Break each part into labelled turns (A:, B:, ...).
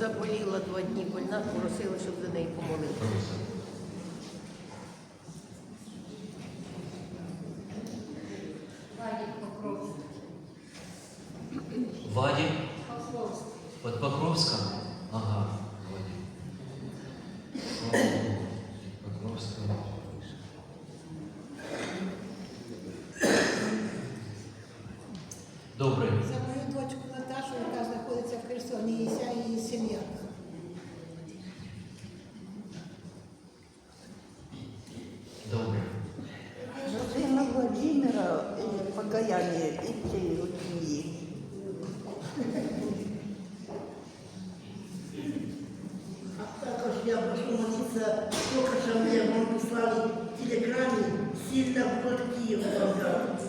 A: заболіла два дні больна, просили, щоб за неї помолитися.
B: Вадик? Под Покровском? Ага, Вадик. Слава Богу. Покровском. Добре.
C: За мою дочку Наташу, яка знаходиться в Херсоні, і
D: покаяння і цієї сім'ї.
E: А також я прошу молиться, только что мне вам прислали в телеграмме, сильно город Киев бомбят.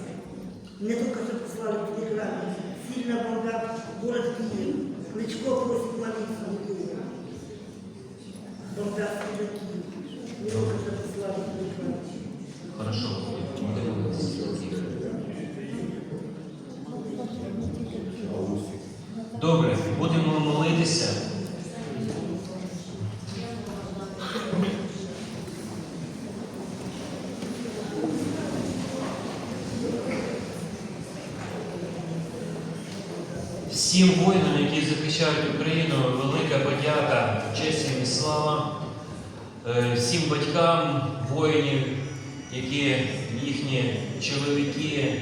E: Мне только что прислали в телеграмме, сильно бомбят город Киев. Кличко просит молиться в Киеве. Бомбят сильно Киев. Мне только что прислали в телеграмме.
B: Хорошо. Всім воїнам, які захищають Україну, велика подяка, честь і слава. Е, Всім батькам воїнів, які їхні чоловіки,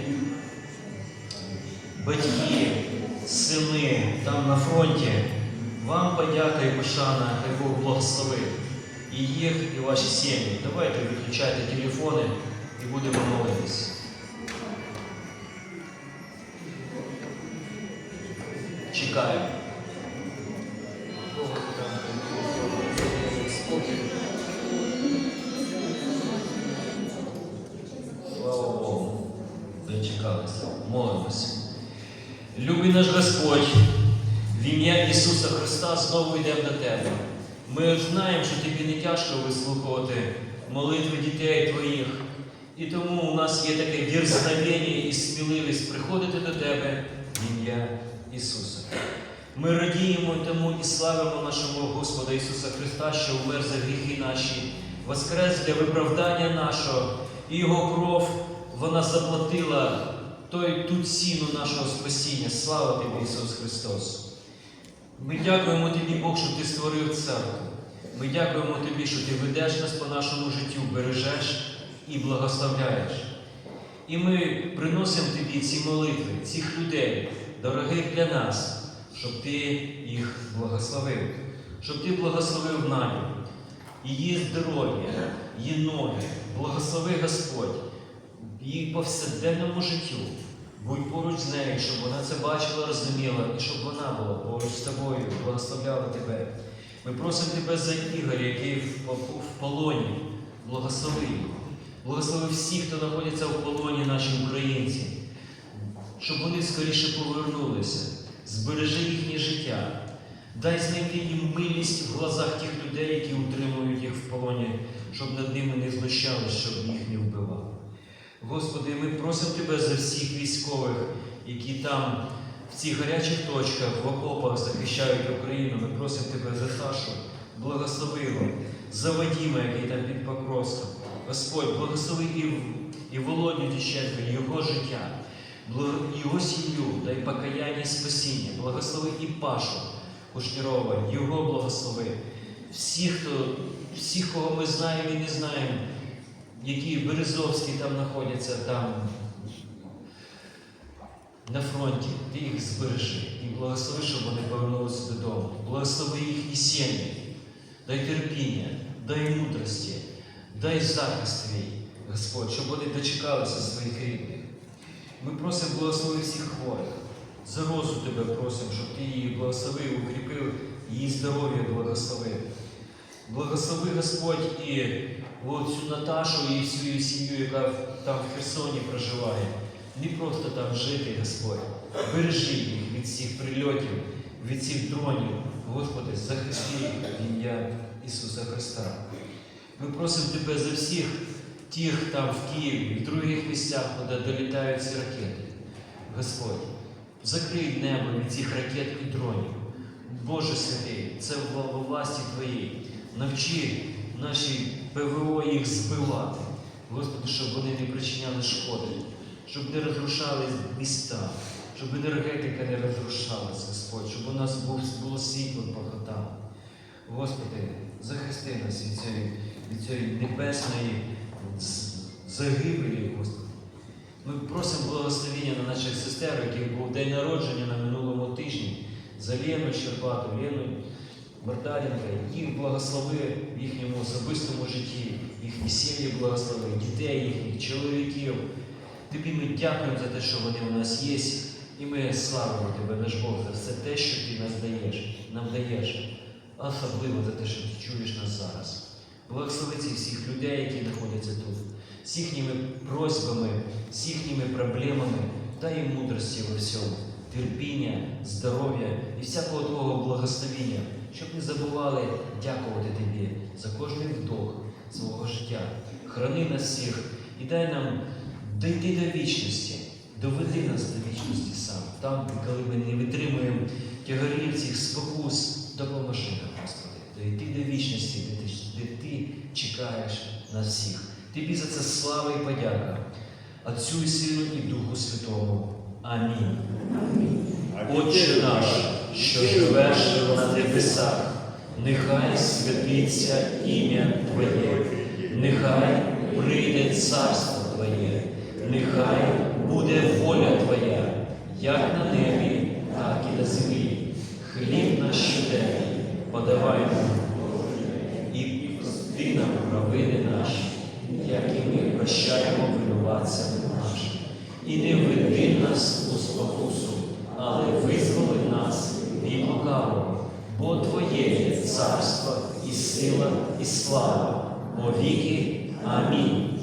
B: батьки, сини там на фронті. Вам подяка і пошана, хай Бог благословить і їх, і ваші сім'ї. Давайте виключайте телефони і будемо молитися. Чекаємо. Слава Богу, дочекалися. Молимося. Любий наш Господь, в ім'я Ісуса Христа знову йдемо до Тебе. Ми знаємо, що тобі не тяжко вислухувати молитви дітей Твоїх. І тому у нас є таке дірзновення і сміливість приходити до Тебе в ім'я Ісуса. Ми радіємо тому і славимо нашого Господа Ісуса Христа, що умер за гріхи наші, воскрес для виправдання нашого, і Його кров вона заплатила той, ту ціну нашого спасіння. Слава Тобі, Ісус Христос! Ми дякуємо Тобі, Бог, що Ти створив церкву. Ми дякуємо Тобі, що Ти ведеш нас по нашому життю, бережеш і благословляєш. І ми приносимо Тобі ці молитви, цих людей, дорогих для нас, щоб Ти їх благословив, щоб Ти благословив Надю, її здоров'я, її ноги, благослови Господь, її повсякденному життю. Будь поруч з нею, щоб вона це бачила, розуміла, і щоб вона була поруч з тобою, благословляла тебе. Ми просимо тебе за Ігоря, який в, полоні. Благослови його. Благослови всіх, хто знаходиться в полоні, наші українці, щоб вони скоріше повернулися. Збережи їхнє життя. Дай знайти їм милість в глазах тих людей, які утримують їх в полоні, щоб над ними не знущались, щоб їх не вбивали. Господи, ми просимо Тебе за всіх військових, які там в цих гарячих точках, в окопах захищають Україну. Ми просимо Тебе за Сашу, благослови за Вадима, який там під Покровськом. Господь, благослови і, Володю Діщенко, його життя, його сім'ю, дай покаяння і спасіння, благослови і Пашу Кушнірова, його благослови. Всіх, хто, всіх, кого ми знаємо і не знаємо, які Березовські там знаходяться там на фронті, ти їх збережи і благослови, щоб вони повернулися додому. Благослови їхні сім'ї, дай терпіння, дай мудрості, дай захист твій, Господь, щоб вони дочекалися своїх рідних. Ми просимо благослови всіх хворих. За розу тебе просимо, щоб ти її благословив, укріпив, її здоров'я благословив. Благослови Господь і цю Наташу і всю її сім'ю, яка там в Херсоні проживає. Не просто там жити, Господь. Бережи їх від всіх прильотів, від всіх дронів. Господи, захисти ім'я Ісуса Христа. Ми просимо Тебе за всіх тих там в Києві в других місцях, куди долітають ці ракети. Господь, закрий небо від цих ракет і дронів. Боже святий, це в власті Твоїй. Навчи наші ПВО їх збивати. Господи, щоб вони не причиняли шкоди, щоб не розрушали міста, щоб енергетика не розрушалась, Господь, щоб у нас було світло по хатам. Господи, захисти нас від цієї, від цієї небесної загибелі, Господи. Ми просимо благословення на наших сестер, яких був день народження на минулому тижні, за Лену Щербату, Лену Мартаренка, їх благослови в їхньому особистому житті, їхні сім'ї благослови, дітей їхніх, чоловіків. Тобі ми дякуємо за те, що вони у нас є, і ми славимо Тебе, наш Бог, за все те, що Ти нас даєш, нам даєш, особливо за те, що ти чуєш нас зараз. Благослови цих всіх людей, які знаходяться тут, з їхніми просьбами, з їхніми проблемами, дай їм мудрості во всьому, терпіння, здоров'я і всякого Твого благословіння, щоб не забували дякувати Тобі за кожний вдох свого життя. Храни нас всіх і дай нам дійти до вічності, доведи нас до вічності сам. Там, коли ми не витримуємо тягарів цих спокус, допоможи нам, Господи, дійти до вічності, де ти, де ти чекаєш нас всіх. Тобі за це слава і подяка. Отцю і Сину і Духу Святому. Амінь. Отче наш, що живеш на небесах, нехай святиться ім'я Твоє, нехай прийде царство Твоє, нехай буде воля Твоя, як на небі, так і на землі. Хліб наш щоденний подавай нам і прости нам провини наші, як і ми прощаємо винуватцям нашим. І не веди нас у спокусу, але визволи нас від лукавого, бо Твоє є царство і сила, і слава, по віки. Амінь.